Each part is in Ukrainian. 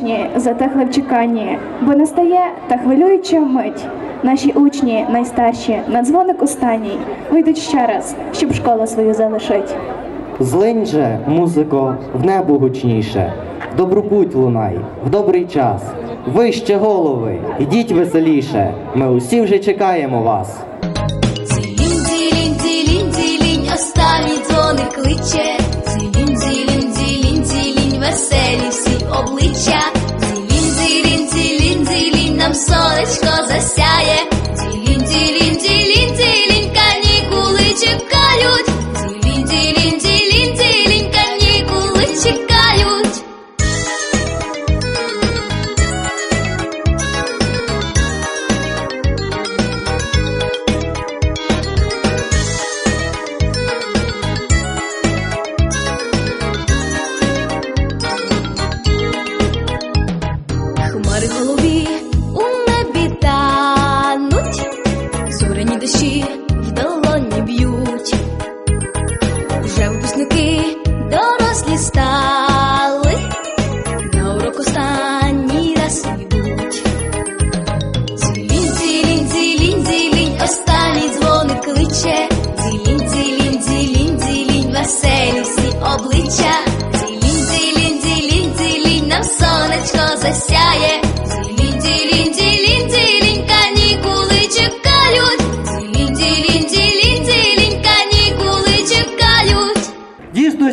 Учні затихли в чеканні, бо настає та хвилююча мить. Наші учні найстарші на дзвоник останній вийдуть ще раз, щоб школу свою залишить. Злинь же, музико, в небо гучніше, в добру путь лунай, в добрий час. Вище голови, ідіть веселіше, ми усі вже чекаємо вас. Stop.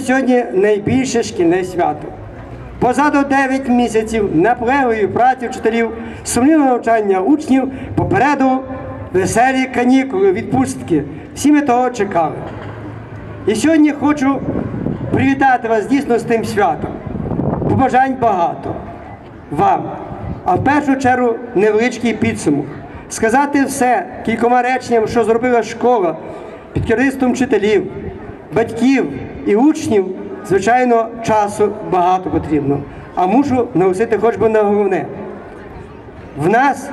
Сьогодні найбільше шкільне свято. Позаду 9 місяців наплегої праці вчителів, сумлінного навчання учнів, попереду веселі канікули, відпустки. Всі ми того чекали. І сьогодні хочу привітати вас дійсно з тим святом. Побажань багато вам, а в першу чергу невеличкий підсумок. Сказати все кількома реченням, що зробила школа під керівництвом вчителів, батьків і учнів, звичайно, часу багато потрібно. А мушу наголосити хоч би на головне. В нас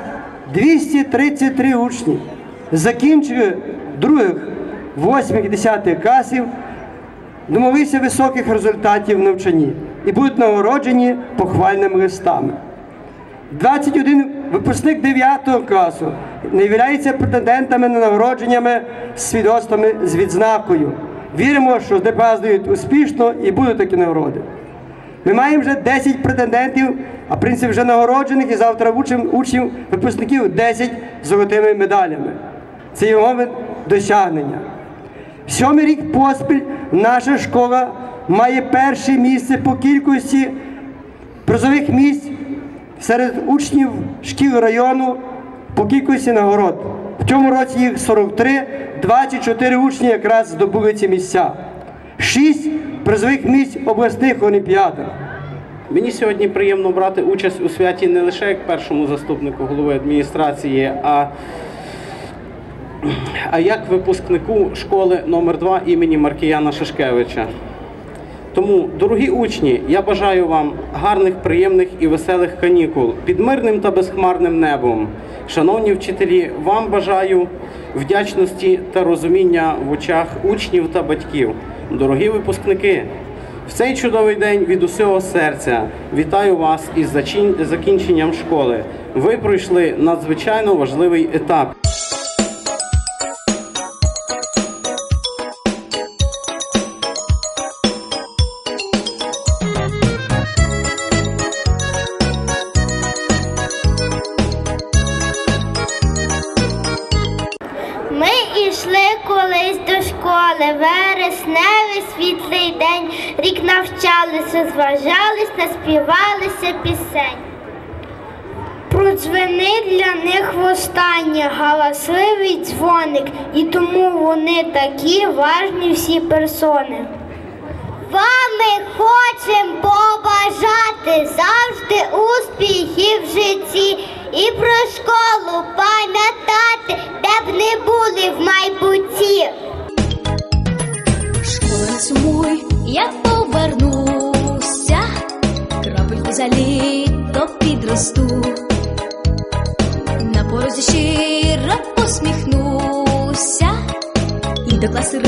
233 учні закінчили других, восьмих, десятих класів, домоглися високих результатів в навчанні і будуть нагороджені похвальними листами. 21 випускник 9 класу не являється претендентами на нагородженнями свідоцтвами з відзнакою. Віримо, що ДПА здають успішно і будуть такі нагороди. Ми маємо вже 10 претендентів, а в принципі вже нагороджених і завтра учнів, учнів випускників 10 золотими медалями. Це його досягнення. Сьомий рік поспіль наша школа має перше місце по кількості призових місць серед учнів шкіл району по кількості нагород. Цьому році їх 43, 24 учні якраз здобули ці місця. Шість призових місць обласних олімпіадах. Мені сьогодні приємно брати участь у святі не лише як першому заступнику голови адміністрації, а, а як випускнику школи номер 2 імені Маркіяна Шишкевича. Тому, дорогі учні, я бажаю вам гарних, приємних і веселих канікул під мирним та безхмарним небом. Шановні вчителі, вам бажаю вдячності та розуміння в очах учнів та батьків. Дорогі випускники, в цей чудовий день від усього серця вітаю вас із закінченням школи. Ви пройшли надзвичайно важливий етап. Школи, вересневий світлий день, рік навчалися, зважались, наспівалися пісень. Продзвени для них востаннє галасливий дзвоник, і тому вони такі важні всі персони. Вам ми хочемо побажати завжди успіхів в житті і про школу пам'ятати, де б не були в майбутті. Я повернуся, крапельку за літо підросту, на порозі щиро посміхнуся, і до класи